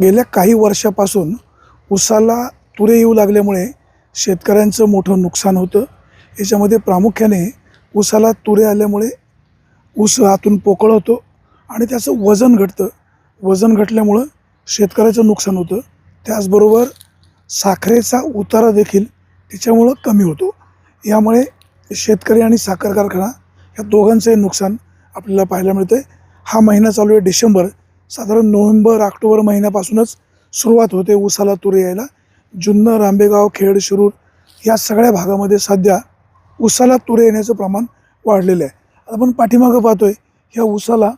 गेल्या काही वर्षापासून उसाला तुरे येऊ लागल्यामुळे शेतकऱ्यांचं मोठं नुकसान होतं. याच्यामध्ये प्रामुख्याने उसाला तुरे आल्यामुळे ऊस आतून पोकळ होतो आणि त्याचं वजन घटतं. वजन घटल्यामुळं शेतकऱ्याचं नुकसान होतं. त्याचबरोबर साखरेचा उतारा देखील त्याच्यामुळं कमी होतो. यामुळे शेतकरी आणि साखर कारखाना या दोघांचंही नुकसान आपल्याला पाहायला मिळतं आहे हा महिना चालू आहे डिसेंबर. साधारण नोव्हेंबर ऑक्टोबर महिन्यापासूनच सुरुवात होते ऊसाला तुरे यायला. जुन्नर आंबेगाव खेड शिरूर या सगळ्या भागामध्ये सध्या ऊसाला तुरे येण्याचं प्रमाण वाढलेलं आहे. आता आपण पाठीमागं पाहतोय ह्या ऊसाला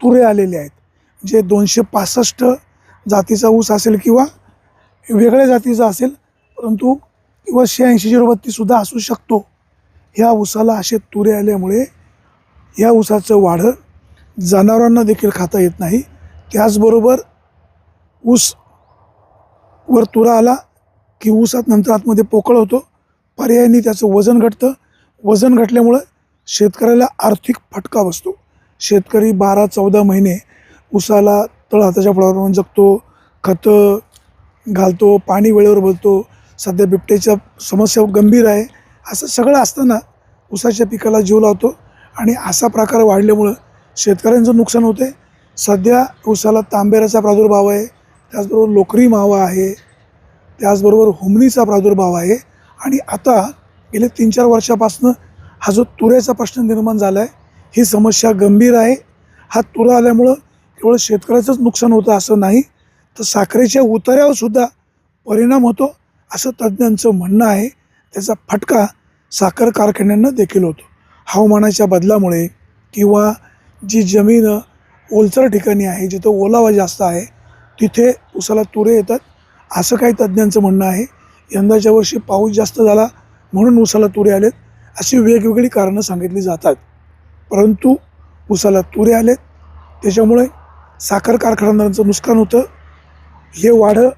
तुरे आलेले आहेत. जे दोनशे पासष्ट जातीचा ऊस असेल किंवा वेगळ्या जातीचा असेल परंतु किंवा शहाऐंशी झिरो बत्तीससुद्धा असू शकतो ह्या ऊसाला असे तुरे आल्यामुळे ह्या ऊसाचं वाढं जनावरांना देखील खाता येत नाही. त्याचबरोबर ऊस वर तुरा आला की ऊसात नंतर आतमध्ये पोकळ होतो. पर्यायाने त्याचं वजन घटतं. वजन घटल्यामुळं शेतकऱ्याला आर्थिक फटका बसतो. शेतकरी बारा चौदा महिने ऊसाला तळ हाताच्या फळावरून जगतो. खतं घालतो पाणी वेळेवर भरतो. सध्या बिबट्याच्या समस्या गंभीर आहे. असं सगळं असताना ऊसाच्या पिकाला जीव लावतो आणि असा प्रकार वाढल्यामुळं शेतकऱ्यांचं नुकसान होते सध्या उसाला तांबेऱ्याचा प्रादुर्भाव आहे त्याचबरोबर लोकरी मावा आहे त्याचबरोबर हुमणीचा प्रादुर्भाव आहे. आणि आता गेले तीन चार वर्षापासून हा जो तुऱ्याचा प्रश्न निर्माण झाला आहे ही समस्या गंभीर आहे. हा तुरा आल्यामुळं केवळ शेतकऱ्याचंच नुकसान होतं असं नाही तर साखरेच्या उतार्यावर सुद्धा परिणाम होतो असं तज्ज्ञांचं म्हणणं आहे. त्याचा फटका साखर कारखान्यांना देखील होतो. हवामानाच्या बदलामुळे किंवा जी जमीन ओलसर ठिकाणी आहे जिथं ओलावा जास्त आहे तिथे उसाला तुरे येतात. असं काही तज्ज्ञांचं म्हणणं आहे. यंदाच्या वर्षी पाऊस जास्त झाला म्हणून उसाला तुरे आलेत अशी वेगवेगळी कारणं सांगितली जातात. परंतु उसाला तुरे आलेत. त्याच्यामुळे साखर कारखान्यांचं नुकसान होतं. हे वाढं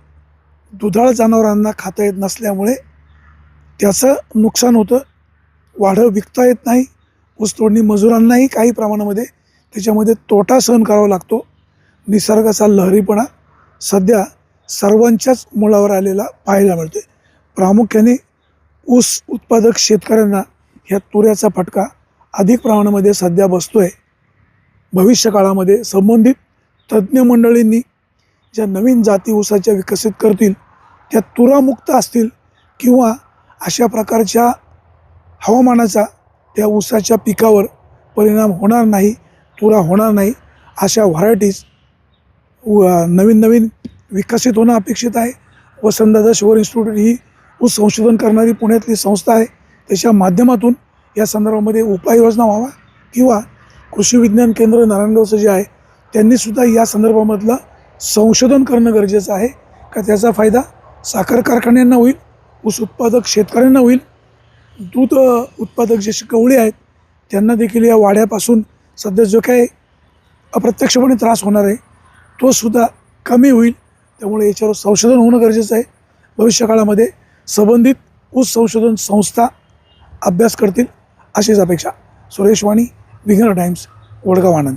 दुधाळ जनावरांना खाता येत नसल्यामुळे त्याचं नुकसान होतं. वाढं विकता येत नाही. ऊस तोडणी मजुरांनाही काही प्रमाणामध्ये त्याच्यामध्ये तोटा सहन करावा लागतो. निसर्गाचा लहरीपणा सध्या सर्वांच्याच मुळावर आलेला पाहायला मिळते प्रामुख्याने ऊस उत्पादक शेतकऱ्यांना ह्या तुऱ्याचा फटका अधिक प्रमाणामध्ये सध्या बसतो आहे भविष्यकाळामध्ये संबंधित तज्ज्ञ मंडळींनी ज्या नवीन जाती ऊसाच्या विकसित करतील त्या तुरामुक्त असतील किंवा अशा प्रकारच्या हवामानाचा त्या ऊसाच्या पिकावर परिणाम होणार नाही पुरा होणार नाही अशा व्हरायटीज नवीन नवीन विकसित होणं अपेक्षित आहे. वसंतदादा शुगर इन्स्टिट्यूट ही ऊस संशोधन करणारी पुण्यातली संस्था आहे. त्याच्या माध्यमातून या संदर्भामध्ये उपाययोजना व्हावा किंवा कृषी विज्ञान केंद्र नारायणगावचं जे आहे त्यांनीसुद्धा या संदर्भामधलं संशोधन करणं गरजेचं आहे. का त्याचा फायदा साखर कारखान्यांना होईल ऊस उत्पादक शेतकऱ्यांना होईल. दूध उत्पादक जे गवळे आहेत त्यांना देखील या वाड्यापासून सध्या जो काही अप्रत्यक्षपणे त्रास होणार आहे तो सुद्धा कमी होईल. त्यामुळे याच्यावर संशोधन होणं गरजेचं आहे. भविष्यकाळामध्ये संबंधित ऊस संशोधन संस्था अभ्यास करतील अशीच अपेक्षा. सुरेश वाणी विघ्नर टाइम्स वडगाव आनंद.